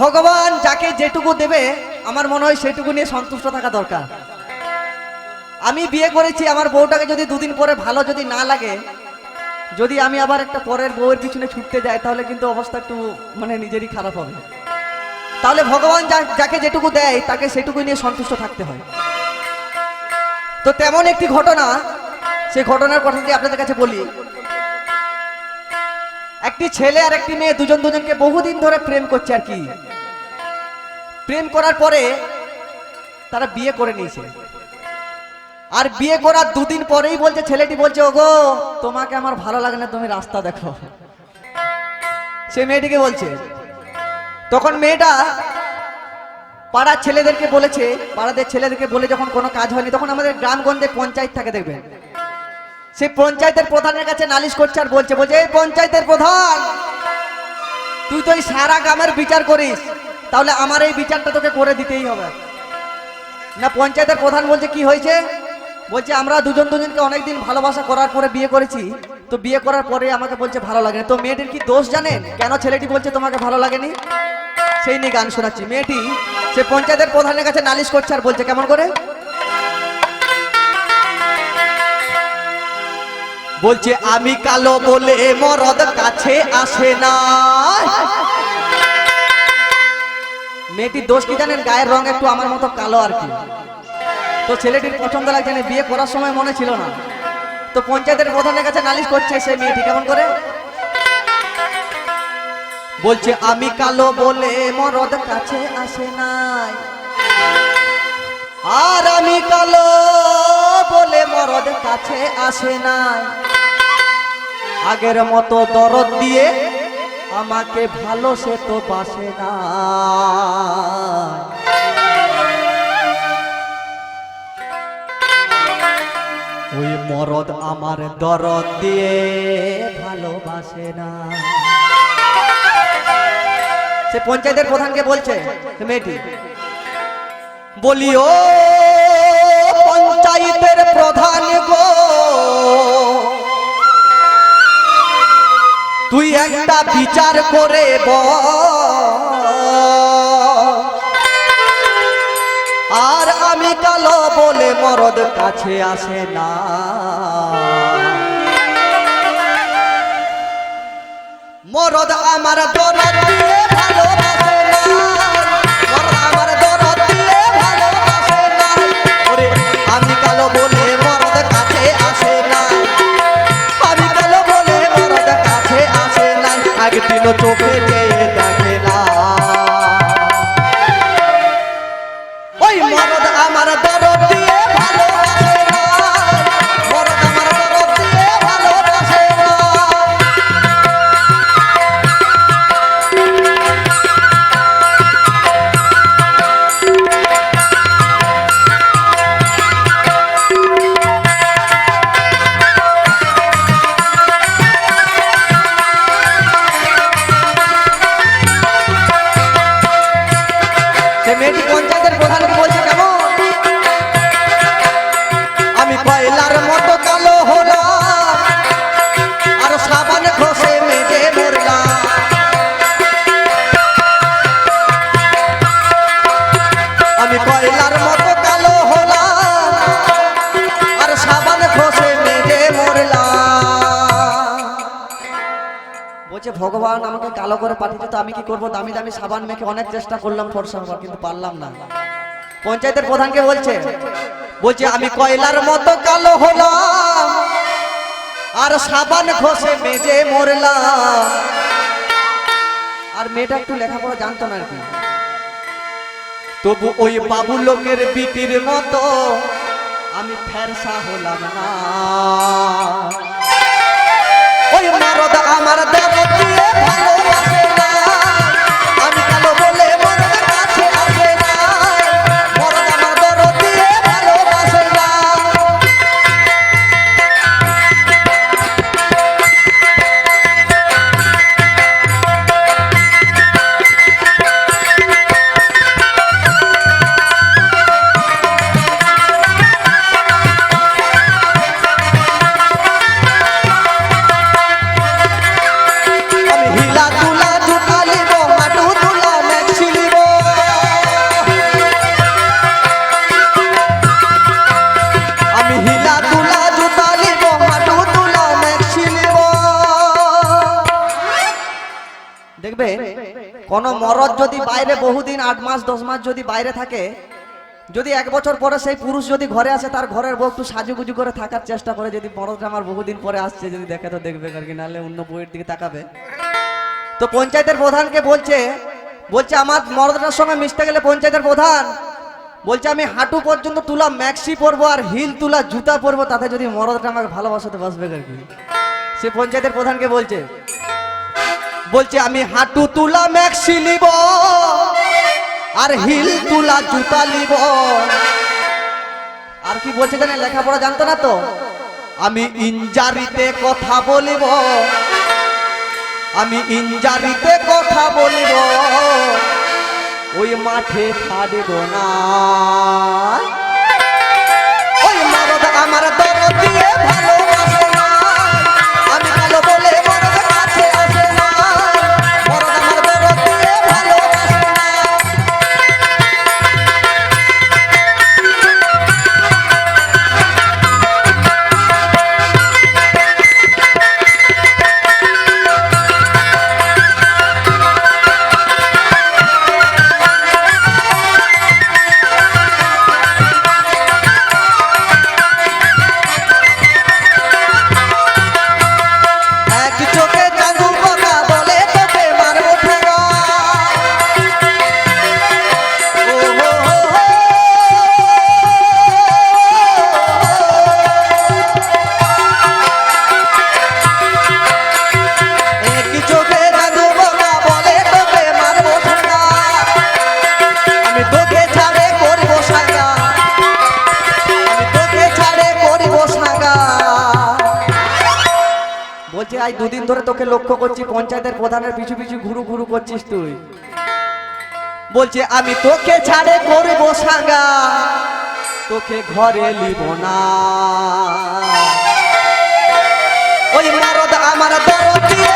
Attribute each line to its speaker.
Speaker 1: ভগবান যাকে যেটুকু দেবে, আমার মনে হয় সেটুকু নিয়ে সন্তুষ্ট থাকা দরকার। আমি বিয়ে করেছি, আমার বউটাকে যদি দুদিন পরে ভালো যদি না লাগে, যদি আমি আবার একটা পরের বউয়ের পিছনে ছুটতে যাই, তাহলে কিন্তু অবস্থা একটু মানে নিজেরই খারাপ হবে। তাহলে ভগবান যাকে যেটুকু দেয়, তাকে সেটুকু নিয়ে সন্তুষ্ট থাকতে হয়। তো তেমন একটি ঘটনা সেই ঘটনার কথাটি আপনাদের কাছে বলি একটি ছেলে আর একটি মেয়ে দুজন দুজনকে বহুদিন ধরে প্রেম করছে আর কি। প্রেম করার পরে তারা বিয়ে করে নিয়েছে। আর বিয়ে করার দুদিন পরেই বলছে, ছেলেটি বলছে, ওগো, তোমাকে আমার ভালো লাগে না, তুমি রাস্তা দেখো। সে মেয়েটিকে বলছে। তখন মেয়েটা পাড়ার ছেলেদেরকে বলেছে, পাড়াদের ছেলেদেরকে বলে যখন কোনো কাজ হয়নি, তখন আমাদের গ্রামগঞ্জে পঞ্চায়েত থাকে, দেখবেন। সেই পঞ্চায়েতের প্রধানের কাছে নালিশ করছে আর বলছে বলছে, এই পঞ্চায়েতের প্রধান, তুই তো এই সারা গ্রামের বিচার করিস, তাহলে আমার এই বিচারটা তোকে করে দিতেই হবে। না, পঞ্চায়েতের প্রধান বলছে, কি হয়েছে? বলছে, আমরা দুজন দুজনকে অনেকদিন ভালোবাসা করার পরে বিয়ে করেছি, তো বিয়ে করার পরে আমাকে বলছে, ভালো লাগে তো মেয়েটির কি দোষ জানেন কেন ছেলেটি বলছে, তোমাকে ভালো লাগেনি? সেই নিয়ে গান শোনাচ্ছি। মেয়েটি সে পঞ্চায়েতের প্রধানের কাছে নালিশ করছে আর বলছে, কেমন করে? বলছে, আমি কালো বলে মরদ কাছে আসে না। মেয়েটির দোষ কি জানেন? গায়ের রং একটু আমার মতো কালো আর কি। তো ছেলেটির পছন্দ লাগছে না বিয়ে করার সময় মনে ছিল না। তো পঞ্চায়েতের প্রধানের কাছে নালিশ করছে সে মেয়েটি, কেমন করে? বলছে, আমি কালো বলে মরদ কাছে আসে নাই। আর আমি কালো মরদ কাছে আসে নাই আগের মতো দরদ দিয়ে আমাকে ভালো সে তো বাসে না। ওই মরদ আমার দরদ দিয়ে ভালোবাসে না। সে পঞ্চায়েতের প্রধানকে বলছে মেয়েটি বলি ও পঞ্চায়েতের প্রধান গো। তুই একটা বিচার করে বল আর আমি কালো বলে মরদ কাছে আসে না। মরদ আমার দরদ দিয়ে পঞ্চায়েতের প্রধানকে বলছে কেমন? আমি কয়লার মতো কালো হলাম, আর সাবান ঘষে মেজে মরলাম আমি কয়লার ভগবান আমাকে কালো করে পাঠিয়েছে, তো আমি কি করব? দামি দামি সাবান মেখে অনেক চেষ্টা করলাম, ফর্সা হবার, কিন্তু পারলাম না। পঞ্চায়েতের প্রধানকে বলছে বলছে, আমি কয়লার মতো কালো হলাম, আর সাবান ঘষে মেজে মরলাম। আর মেয়েটা একটু লেখাপড়া জানতো না আর কি। তবু ওই বাবু লোকের বিটির মতো আমি ফেরসা হলাম না। ওই মরদ আমার দরদ কোনো মরদ যদি বাইরে বহুদিন আট মাস দশ মাস যদি বাইরে থাকে যদি এক বছর পরে সেই পুরুষ যদি ঘরে আসে তার ঘরের বউ একটু সাজুগুজু করে থাকার চেষ্টা করে যদি মরদটা আমার বহুদিন পরে আসছে যদি দেখে তো দেখবে আর কি নাহলে অন্য বইয়ের দিকে তাকাবে। তো পঞ্চায়েতের প্রধানকে বলছে বলছে আমার মরদটার সঙ্গে মিশতে গেলে পঞ্চায়েতের প্রধান বলছে আমি হাঁটু পর্যন্ত তুলা ম্যাক্সি পরবো আর হিল তুলা জুতা পরবো তাতে যদি মরদটা আমাকে ভালোবাসাতে বসবে আর কি? সে পঞ্চায়েতের প্রধানকে বলছে বলছে, আমি হাঁটু তুলা ম্যাক্সি নিব আর হিল তুলা জুতা নিব। আর কি বলছে জানে, লেখাপড়া জানতো না তো? আমি ইনজারিতে কথা বলিব, আমি ইনজারিতে কথা বলিব, ওই মাঠে ছাড়ব না। ওই মরদ আমার দরদ দিয়ে ভালোবাসে। আজ দুদিন ধরে তোকে লক্ষ্য করছি, পঞ্চায়েতের প্রধানের পিছু পিছু ঘুরু ঘুরু করছিস তুই। বলছে, আমি তোকে ছাড়ে করব সাঙ্গা তোকে ঘরে লিব না। ওই মারদ আমার দরদ দিয়ে